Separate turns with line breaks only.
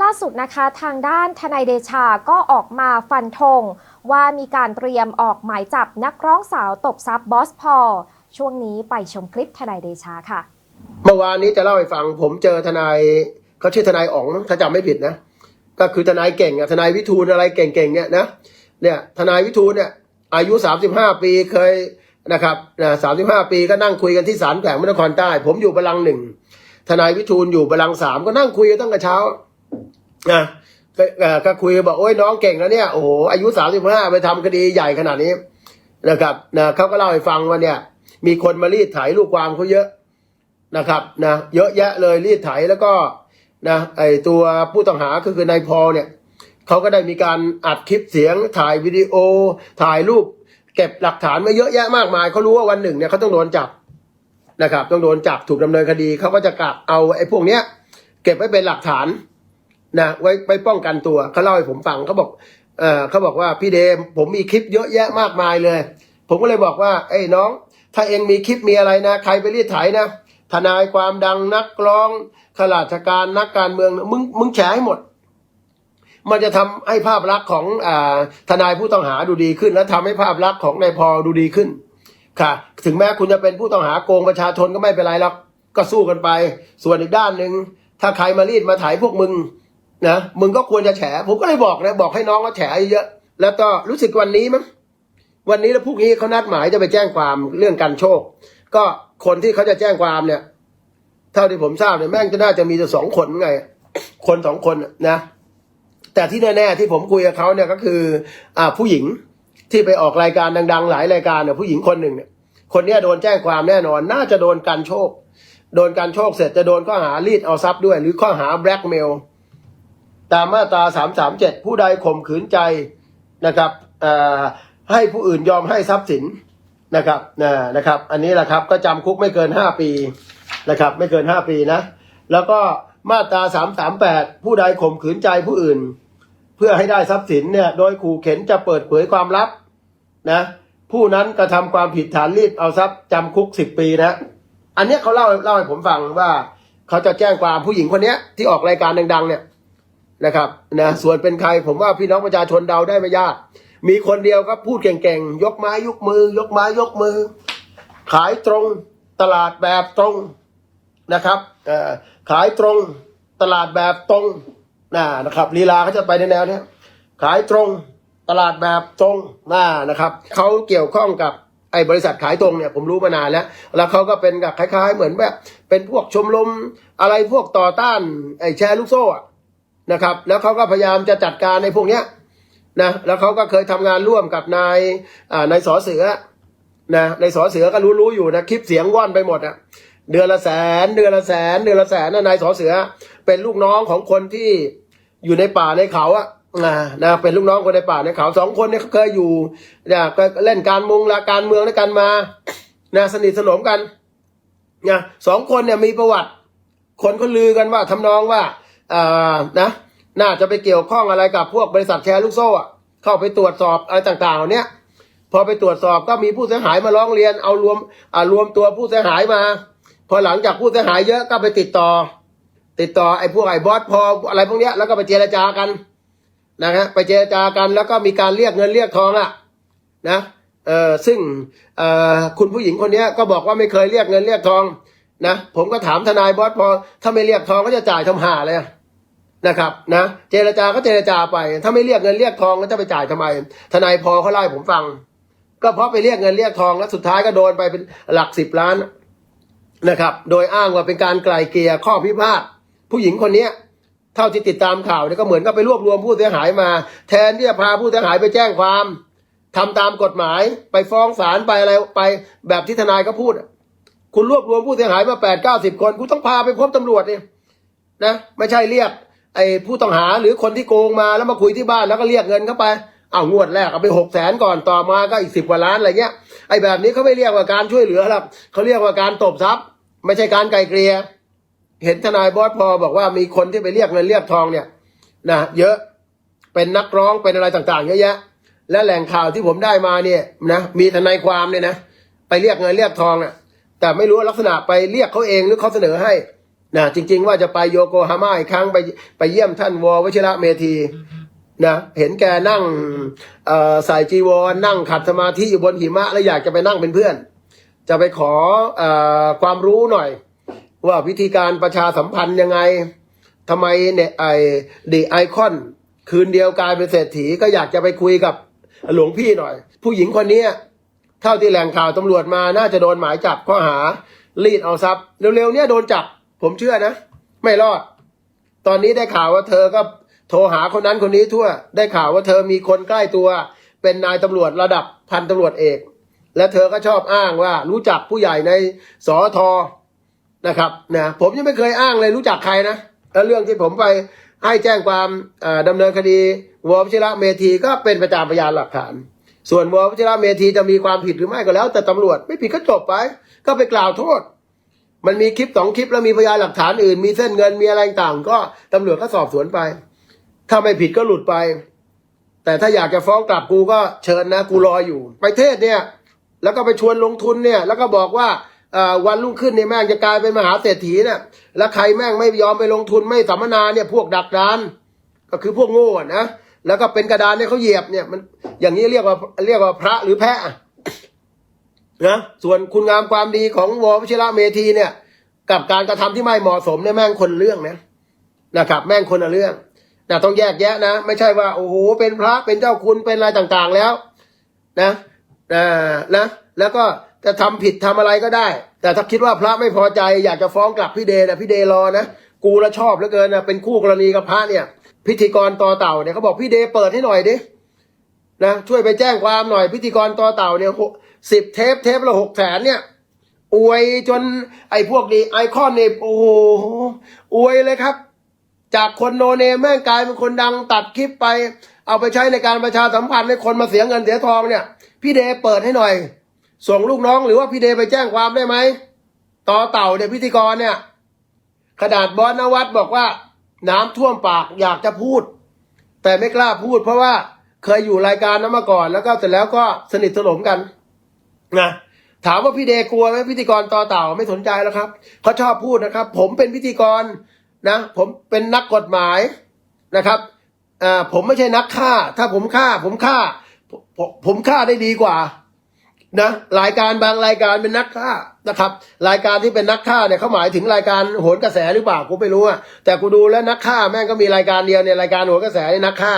ล่าสุดนะคะทางด้านทนายเดชาก็ออกมาฟันธงว่ามีการเตรียมออกหมายจับนักร้องสาวตบซับบอสพอช่วงนี้ไปชมคลิปทนายเดชาค่ะ
เมื่อวานนี้จะเล่าให้ฟัง ผมเจอทนายเขาชื่อทนายอ๋องถ้าจำไม่ผิดนะ ก็คือทนายเก่งอะทนายวิทูลอะไรเก่งๆเนี่ยนะเนี่ยทนายวิทูลเนี่ยอายุสามสิบห้าปีเคยนะครับนะสามสิบห้าปีก็นั่งคุยกันที่ศาลแขวงพระนครใต้ ผมอยู่บาลังหนึ่งทนายวิทูลอยู่บาลังสามก็นั่งคุยกันตั้งแต่เช้า นะก็คุยบอกโอ้ยน้องเก่งแล้วเนี่ยโอ้โหอายุสามสิบห้าไปทำคดีใหญ่ขนาดนี้นะครับนะเขาก็เล่าให้ฟังว่าเนี่ย มีคนมารีดไถลูกความเขาเยอะนะครับนะเยอะแยะเลยรีดไถแล้วก็นะไอตัวผู้ต้องหาก็คือนายพอลเนี่ยเขาก็ได้มีการอัดคลิปเสียงถ่ายวิดีโอ ถ่ายรูป เก็บหลักฐานมาเยอะแยะมากมายเขารู้ว่าวันหนึ่งเนี่ยเขาต้องโดนจับนะครับ ต้องโดนจับถูกดำเนินคดีเขาก็จะกลับเอาไอ้พวกเนี้ย เก็บไว้เป็นหลักฐาน นะไว้ไปป้องกันตัวเขาเล่าให้ผมฟังเขาบอกเออเขาบอกว่าพี่เดม ผมมีคลิปเยอะแยะมากมายเลย ผมก็เลยบอกว่าไอ้น้อง ถ้าเองมีคลิปมีอะไรนะ ใครไปรีดไถนะทนายความดังนักร้องข้าราชการนักการเมืองมึงมึงแฉให้หมด มันจะทำให้ภาพลักษณ์ของอทนายผู้ต้องหาดูดีขึ้น และทำให้ภาพลักษณ์ของนายพอดูดีขึ้น ค่ะ ถึงแม้คุณจะเป็นผู้ต้องหาโกงประชาชนก็ไม่เป็นไรหรอกก็สู้กันไป ส่วนอีกด้านหนึ่งถ้าใครมารีดมาถ่ายพวกมึง นะมึงก็ควรจะแฉ ผมก็เลยบอกนะบอกให้น้องเขาแฉเยอะๆแล้วก็รู้สึกวันนี้มั้งวันนี้แล้วพรุ่งนี้เขานัดหมายจะไปแจ้งความเรื่องการโชค ก็คนที่เขาจะแจ้งความเนี่ย เท่าที่ผมทราบเนี่ยแม่งจะน่าจะมีแต่สองคนไง คนสองคนนะนะแต่ที่แน่ๆที่ผมคุยกับเขาเนี่ยก็คือ อ่าผู้หญิงที่ไปออกรายการดัง ๆ หลายรายการเนี่ยผู้หญิงคนหนึ่งเนี่ยคนเนี้ยโดนแจ้งความแน่นอน น่าจะโดนการโชค โดนการโชคเสร็จจะโดนข้อหารีดเอาทรัพย์ด้วย หรือข้อหาแบล็กเมล ตามมาตราสามสามเจ็ดผู้ใดข่มขืนใจนะครับให้ผู้อื่นยอมให้ทรัพย์สินนะครับนะครับ อันนี้แหละครับก็จำคุกไม่เกินห้าปีนะครับ ไม่เกินห้าปีนะ แล้วก็มาตราสามสามแปดผู้ใดข่มขืนใจผู้อื่น เพื่อให้ได้ทรัพย์สินเนี่ยโดยขู่เข็นจะเปิดเผยความลับนะผู้นั้นกระทำความผิดฐานรีดเอาทรัพย์จำคุกสิบปีนะ อันนี้เขาเล่าเล่าให้ผมฟังว่า เขาจะแจ้งความผู้หญิงคนเนี้ยที่ออกรายการดังๆเนี่ย นะครับนะส่วนเป็นใครผมว่าพี่น้องประชาชนเดาได้ไม่ยาก มีคนเดียวครับพูดเก่งๆ ยกไม้ยกมือ ยกไม้ยกมือ ขายตรงตลาดแบบตรงนะครับขายตรงตลาดแบบตรงนะนะครับลีลาเขาจะไปในแนวเนี้ยขายตรงตลาดแบบตรงนะนะครับเขาเกี่ยวข้องกับไอ้บริษัทขายตรงเนี่ยผมรู้มานานแล้ว แล้วเขาก็เป็นกับคล้าย ๆ เหมือนแบบเป็นพวกชมรมอะไรพวกต่อต้านไอ้แชร์ลูกโซ่อะ นะครับ แล้วเขาก็พยายามจะจัดการในพวกเนี้ยนะแล้วเขาก็เคยทำงานร่วมกับนายอ่านายสอเสือนะนายสอเสือก็รู้ๆอยู่นะคลิปเสียงว่อนไปหมดอะเดือนละแสน เดือนละแสน เดือนละแสนนะนายสอเสือ เป็นลูกน้องของคนที่อยู่ในป่าในเขาอะนะนะเป็นลูกน้องคนในป่าในเขาสองคนเนี่ยเขาเคยอยู่นะก็เล่นการมืองละการเมืองด้วยกันมานะสนิทสนมกันนะสองคนเนี่ยมีประวัติ คนก็ลือกันว่าทำนองว่า นะน่าจะไปเกี่ยวข้องอะไรกับพวกบริษัทแชร์ลูกโซ่อะเข้าไปตรวจสอบอะไรต่างๆเหล่านี้ยพอไปตรวจสอบก็มีผู้เสียหายมาร้องเรียนเอารวมอ่ารวมตัวผู้เสียหายมา พอหลังจากผู้เสียหายเยอะก็ไปติดต่อ ติดต่อไอ้พวกไอ้บอสพออะไรพวกเนี้ยแล้วก็ไปเจรจากันนะฮะไปเจรจากันแล้วก็มีการเรียกเงินเรียกทองอะนะเออซึ่งเออคุณผู้หญิงคนเนี้ยก็บอกว่าไม่เคยเรียกเงินเรียกทองนะผมก็ถามทนายบอสพอถ้าไม่เรียกทองก็จะจ่ายทำหาเลยอะ นะครับนะเจรจาก็เจรจาไป ถ้าไม่เรียกเงินเรียกทองก็จะไปจ่ายทำไม ทนายพอเขาไล่ผมฟัง ก็เพราะไปเรียกเงินเรียกทองแล้วสุดท้ายก็โดนไปเป็นหลักสิบล้านนะครับ โดยอ้างว่าเป็นการไกลเกลี่ยข้อพิพาทผู้หญิงคนเนี้ยเท่าที่ติดตามข่าวเนี่ยก็เหมือนกับไปรวบรวมผู้เสียหายมา แทนที่จะพาผู้เสียหายไปแจ้งความทำตามกฎหมาย ไปฟ้องศาลไปอะไรไป แบบที่ทนายก็พูด คุณรวบรวมผู้เสียหายมาแปดเก้าสิบคน คุณต้องพาไปพบตำรวจเนี่ยนะ ไม่ใช่เรียก ไอ้ผู้ต้องหาหรือคนที่โกงมาแล้วมาคุยที่บ้านแล้วก็เรียกเงินเข้าไปเอางวดแรกเอาไปหกแสนก่อนต่อมาก็อีกสิบกว่าล้านอะไรเงี้ยไอ้แบบนี้เขาไม่เรียกว่าการช่วยเหลือหรอกเขาเรียกว่าการตบทรัพย์ ไม่ใช่การไกลเกลี่ยเห็นทนายบอสพอบอกว่ามีคนที่ไปเรียกเงินเรียกทองเนี่ยนะเยอะเป็นนักร้องเป็นอะไรต่างๆเยอะแยะ และแหล่งข่าวที่ผมได้มาเนี่ยนะมีทนายความเนี่ยนะไปเรียกเงินเรียกทองน่ะแต่ไม่รู้ลักษณะไปเรียกเขาเองหรือเขาเสนอให้ นะจริง ๆ ว่าจะไปโยโกฮาม่าอีกครั้งไปไปเยี่ยมท่านววชิระเมธีนะเห็นแกนั่งใส่จีวรนั่งขัดสมาธิอยู่บนหิมะ แล้วอยากจะไปนั่งเป็นเพื่อน จะไปขอออความรู้หน่อย ว่าวิธีการประชาสัมพันธ์ยังไงทำไมเนี่ยไอดีไอคอน คืนเดียวกลายเป็นเศรษฐีก็อยากจะไปคุยกับหลวงพี่หน่อย ผู้หญิงคนนี้เท่าที่แหล่งข่าวตำรวจมาน่าจะโดนหมายจับข้อหารีดเอาทรัพย์เร็วๆเนี่ยโดนจับ ผมเชื่อนะ ไม่รอด ตอนนี้ได้ข่าวว่าเธอก็โทรหาคนนั้นคนนี้ทั่ว ได้ข่าวว่าเธอมีคนใกล้ตัว เป็นนายตำรวจระดับพันตำรวจเอก และเธอก็ชอบอ้างว่า รู้จักผู้ใหญ่ในสอทอนะครับนะผมยังไม่เคยอ้างเลยรู้จักใครนะแล้วเรื่องที่ผมไปให้แจ้งความดำเนินคดีววชิระเมธีก็เป็นประจามพยานหลักฐาน ส่วนววชิระเมธีจะมีความผิดหรือไม่ก็แล้ว แต่ตำรวจไม่ผิดก็จบไป ก็ไปกล่าวโทษ มันมีคลิปสองคลิปแล้วมีพยานหลักฐานอื่น มีเส้นเงินมีอะไรต่างก็ตำรวจก็สอบสวนไป ถ้าไม่ผิดก็หลุดไป แต่ถ้าอยากจะฟ้องกลับกูก็เชิญนะ กูรออยู่ ไปเทศเนี่ย แล้วก็ไปชวนลงทุนเนี่ย แล้วก็บอกว่าวันรุ่งขึ้นเนี่ยแม่งจะกลายเป็นมหาเศรษฐีเนี่ยแล้วใครแม่งไม่ยอมไปลงทุนไม่สัมมนาเนี่ยพวกดักดานก็คือพวกโง่อะนะแล้วก็เป็นกระดานเนี่ยเขาเหยียบเนี่ยมันอย่างนี้เรียกว่าเรียกว่าพระหรือแพะ นะส่วนคุณงามความดีของววชิระเมธีเนี่ย กับการกระทำที่ไม่เหมาะสมเนี่ยแม่งคนเรื่องนะนะครับ แม่งคนละเรื่องนะต้องแยกแยะนะ ไม่ใช่ว่าโอ้โหเป็นพระเป็นเจ้าคุณเป็นอะไรต่างๆแล้ว นะอ่านะแล้วก็จะทำผิดทำอะไรก็ได้ แต่ถ้าคิดว่าพระไม่พอใจอยากจะฟ้องกลับพี่เดนะพี่เดรอนะกูละชอบเหลือเกินนะเป็นคู่กรณีกับพระเนี่ย พิธีกรต่อเต่าเนี่ยเขาบอกพี่เดเปิดให้หน่อยดินะช่วยไปแจ้งความหน่อยพิธีกรต่อเต่าเนี่ย สิบเทปเทปละหกแสนเนี่ย อวยจนไอ้พวกนี้ไอคอนเนี่ยโอ้โหอวยเลยครับ จากคนโนเนมแม่งกลายเป็นคนดังตัดคลิปไป เอาไปใช้ในการประชาสัมพันธ์ให้คนมาเสียเงินเสียทองเนี่ย พี่เดเปิดให้หน่อย ส่งลูกน้องหรือว่าพี่เดไปแจ้งความได้ไหมต่อเต่าเนี่ยพิธีกรเนี่ย ขนาดบอสนวัดบอกว่า น้ำท่วมปากอยากจะพูด แต่ไม่กล้าพูด เพราะว่าเคยอยู่รายการนั้นมาก่อน แล้วก็เสร็จแล้วก็สนิทสนมกัน นะถามว่าพี่เดกลัวไหมพิธีกรต่อเต่าไม่สนใจแล้วครับเขาชอบพูดนะครับ ผมเป็นพิธีกรนะผมเป็นนักกฎหมายนะครับอ่าผมไม่ใช่นักฆ่า ถ้าผมฆ่า ผมฆ่าผมผมฆ่าได้ดีกว่านะรายการบางรายการเป็นนักฆ่านะครับ รายการที่เป็นนักฆ่าเนี่ยเขาหมายถึงรายการโหนกระแสหรือเปล่ากูไม่รู้อะแต่กูดูแล้วนักฆ่าแม่งก็มีรายการเดียวเนี่ยรายการโหนกระแสนี่นักฆ่า